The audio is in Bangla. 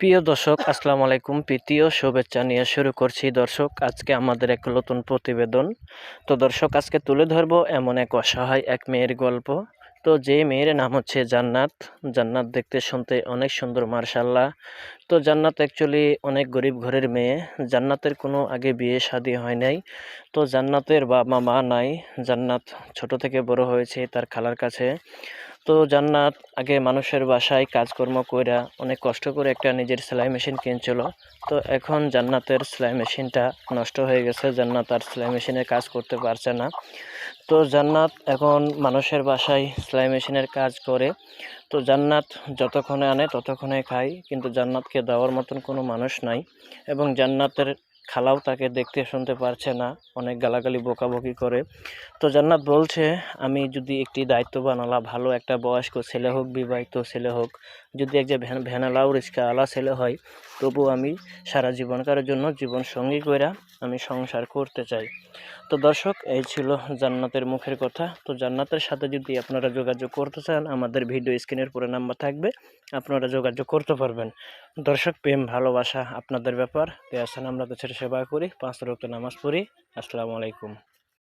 প্রিয় দর্শক, আসসালামু আলাইকুম। প্রীতীয় শুভেচ্ছা নিয়ে শুরু করছি। দর্শক, আজকে আমাদের এক নতুন প্রতিবেদন। তো দর্শক, আজকে তুলে ধরবো এমন এক অসহায় এক মেয়ের গল্প। তো যে মেয়ের নাম হচ্ছে জান্নাত। জান্নাত দেখতে শুনতে অনেক সুন্দর, মার্শাল্লাহ। তো জান্নাত অ্যাকচুয়ালি অনেক গরিব ঘরের মেয়ে। জান্নাতের কোনো আগে বিয়ে শাদি হয় নাই। তো জান্নাতের বাবা মা নাই। জান্নাত ছোট থেকে বড় হয়েছে তার খালার কাছে। তো জান্নাত আগে মানুষের বাসায় কাজকর্ম কইরা অনেক কষ্ট করে একটা নিজের সেলাই মেশিন কিনছিল। তো এখন জান্নাতের সেলাই মেশিনটা নষ্ট হয়ে গেছে, জান্নাত আর সেলাই মেশিনে কাজ করতে পারছে না। তো জান্নাত এখন মানুষের বাসায় সেলাই মেশিনের কাজ করে। তো জান্নাত যতক্ষণে আনে ততক্ষণে খায়, কিন্তু জান্নাতকে দেওয়ার মতন কোনো মানুষ নাই। এবং জান্নাতের খালাও তাকে দেখতে শুনতে পারছে না, অনেক গালাগালি, বকাবকি করে। তো জান্নাত বলছে, আমি যদি একটি দায়িত্ববান আলা ভালো একটা বয়স্ক ছেলে হোক, বিবাহিত ছেলে হোক, যদি এক যে ভ্যান, ভ্যানালাও রিক্সা আলা ছেলে হয় তবু আমি সারা জীবনকারের জন্য জীবন সঙ্গী কইরা আমি সংসার করতে চাই। তো দর্শক, এই ছিল জান্নাতের মুখের কথা। তো জান্নাতের সাথে যদি আপনারা যোগাযোগ করতে চান, আমাদের ভিডিও স্ক্রিনের পরে নাম্বার থাকবে, আপনারা যোগাযোগ করতে পারবেন। দর্শক, প্রেম, ভালোবাসা আপনাদের ব্যাপার। পেয়াসান আমরা দেশের সেবা করি পাঁচ রক্ত নামাজ পড়ি। আসসালামু আলাইকুম।